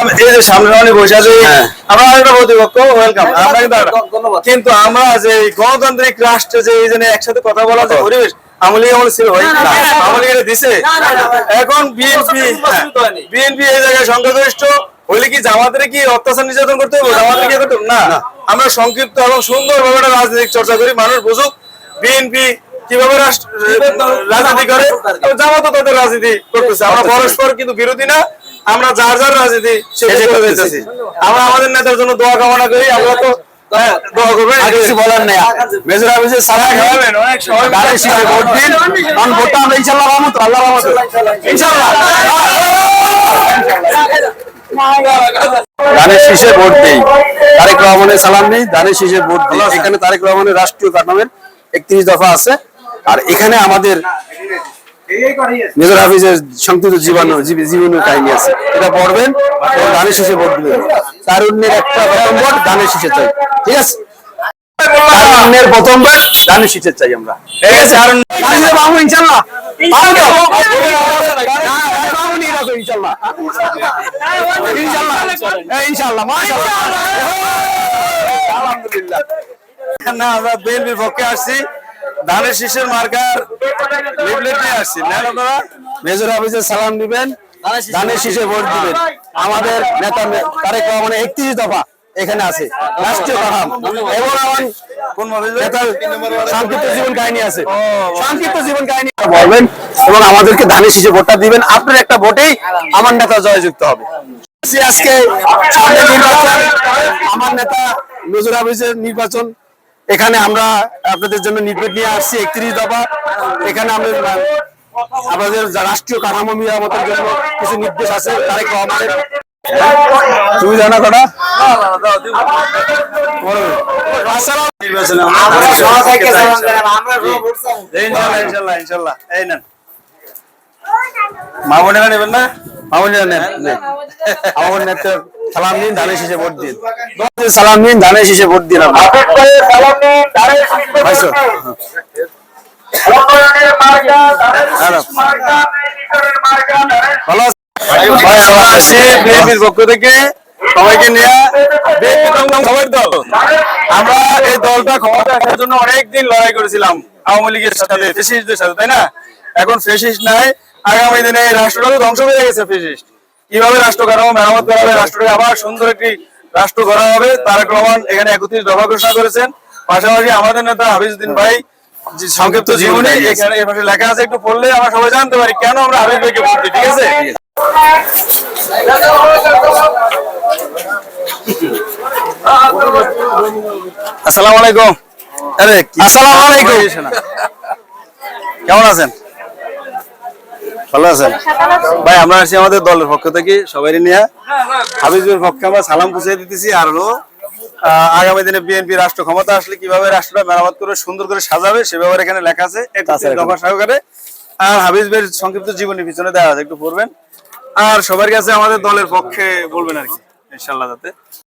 এই যে সামনে অনেক বসে আছে। হ্যাঁ। আমরা একটা প্রতিপক্ষ ওয়েলকাম আমরা কিন্তু একটা- ধন্যবাদ। কিন্তু আমরা যে গণতান্ত্রিক রাষ্ট্রে যে এই জন্য একসাথে কথা বলার যে পরিবেশ আমলি আমল ছিল ভাই। না, না, না, না। আমলি এটা দিছে। না, না, না, না। এখন বিএনপি বিএনপি এই জায়গায় সংখ্যাগরিষ্ঠ হইলে কি জামাতের কি অত্যাচার নির্যাতন করতে হবে? জামাতের কি করতে না। আমরা সংক্ষিপ্ত এবং সুন্দরভাবে একটা রাজনৈতিক চর্চা করি। মানুষ বুঝুক বিএনপি কীভাবে রাষ্ট্র রাজনীতি করে? এবং জামাতও তাদের রাজনীতি করতেছে। আমরা পরস্পর কিন্তু বিরোধী না। আমরা যার যার রাজনীতি সেটা করে যেতেছি আমরা আমাদের নেতার জন্য দোয়া কামনা করি আমরা তো হ্যাঁ, খাওয়াবেন, অনেক সময় গাড়ির শীষে ধানের ভোট দেই। তারেক রহমানের সালাম নেই ধানের শীষে ভোট দিই। এখানে তারেক রহমানের রাষ্ট্রীয় কাঠামোর একত্রিশ দফা আছে। আর এখানে আমাদের মেজর হাফিজের সংক্ষিপ্ত জীবাণু জীবনের কাহিনী আছে। এটা পড়বেন ধানের শীষে ভোট দিবেন। তারুণ্যের একটা প্রথম ভোট ধানের শীষে চাই। ঠিক আছে? তারুণ্যের প্রথম ভোট ধানের শীষে চাই আমরা। ঠিক আছে? ইনশাল্লাহ। পাবো ইনশাল্লাহ ইনশাল্লাহ। হ্যাঁ, ইনশাল্লাহ আলহামদুলিল্লাহ না আমরা বিএনপির পক্ষে আসছি। ধানের শীষের মার্কার লিফলেট নিয়ে আসছি। নেন আপনারা মেজর অফিসে সালাম দিবেন ধানের শীষে ভোট দিবেন। আমাদের নেতা তারেক রহমানের একত্রিশ দফা এখানে আছে রাষ্ট্রীয় কাঠাম। এবং আমার সংক্ষিপ্ত জীবন কাহিনী আছে। সংক্ষিপ্ত জীবন কাহিনী বলবেন এবং আমাদেরকে ধানের শীষে ভোটটা দিবেন। আপনার একটা ভোটেই আমার নেতা জয়যুক্ত হবে। আজকে সামনে নির্বাচন আমার নেতা নজর হাফিজের নির্বাচন এখানে আমরা আপনাদের জন্য নির্বাচন নিয়ে আসছি একত্রিশ দফা। এখানে আমরা আমাদের রাষ্ট্রীয় কাঠামো মেরামতের জন্য কিছু নির্দেশ আছে তারেক রহমানের তুমি জানা কটা আসসালাম নির্বাচনে আমরা আমরা সবাইকে ধানের সালাম শীষের জানাব, আমরা ভোট চাই। ইনশাল্লাহ ইনশাল্লাহ ইনশাল্লাহ এই নেন। মা বোনেরা নেবেন না মামুনিয়া নেন। আমার নেতা সালাম দিন। ধানের শীষে ভোট দিন সালাম দিন ধানের শীষে ভোট দিন। ভালো ভাই আমরা আসছি বিএনপির পক্ষ থেকে। সবাইকে নিয়ে সবাই দল আমরা এই দলটা ক্ষমতা আসার জন্য অনেকদিন লড়াই করেছিলাম আওয়ামী লীগের সাথে ফেসিস্টদের সাথে তাই না? এখন ফেসিস্ট নাই আগামী দিনে রাষ্ট্রটা ধ্বংস হয়ে গেছে ফেসিস্ট। কীভাবে রাষ্ট্র কাঠামো মেরামত করা হবে রাষ্ট্রকে আবার সুন্দর একটি রাষ্ট্র করা হবে তারেক রহমান এখানে একত্রিশ দফা ঘোষণা করেছেন। পাশাপাশি আমাদের নেতা হাফিজউদ্দিন ভাই সংক্ষিপ্ত জীবনে এখানে পাশে লেখা আছে একটু পড়লে আমরা সবাই জানতে পারি কেন আমরা হাবিব ভাইকে ভোট দিই ঠিক আছে? আসসালামু আলাইকুম। আরে আসসালামু আলাইকুম। কেমন আছেন? ভালো আছেন? ভাই আমরা আসছি আমাদের দলের পক্ষ থেকে সবাই নিয়ে। হাবিজুর পক্ষে আমরা সালাম পৌঁছে দিতেছি আর হলো আগামী দিনে বিএনপি রাষ্ট্র ক্ষমতা আসলে কীভাবে রাষ্ট্রটা মেরামত করে সুন্দর করে সাজাবে সে ব্যাপারে এখানে লেখা আছে আছে। দফা সহকারে। আর হাবিজ ভাইয়ের সংক্ষিপ্ত জীবনী পিছনে দেওয়া আছে একটু পড়বেন। আর সবার কাছে আমাদের দলের পক্ষে বলবেন আর কি ইনশাল্লাহ যাতে।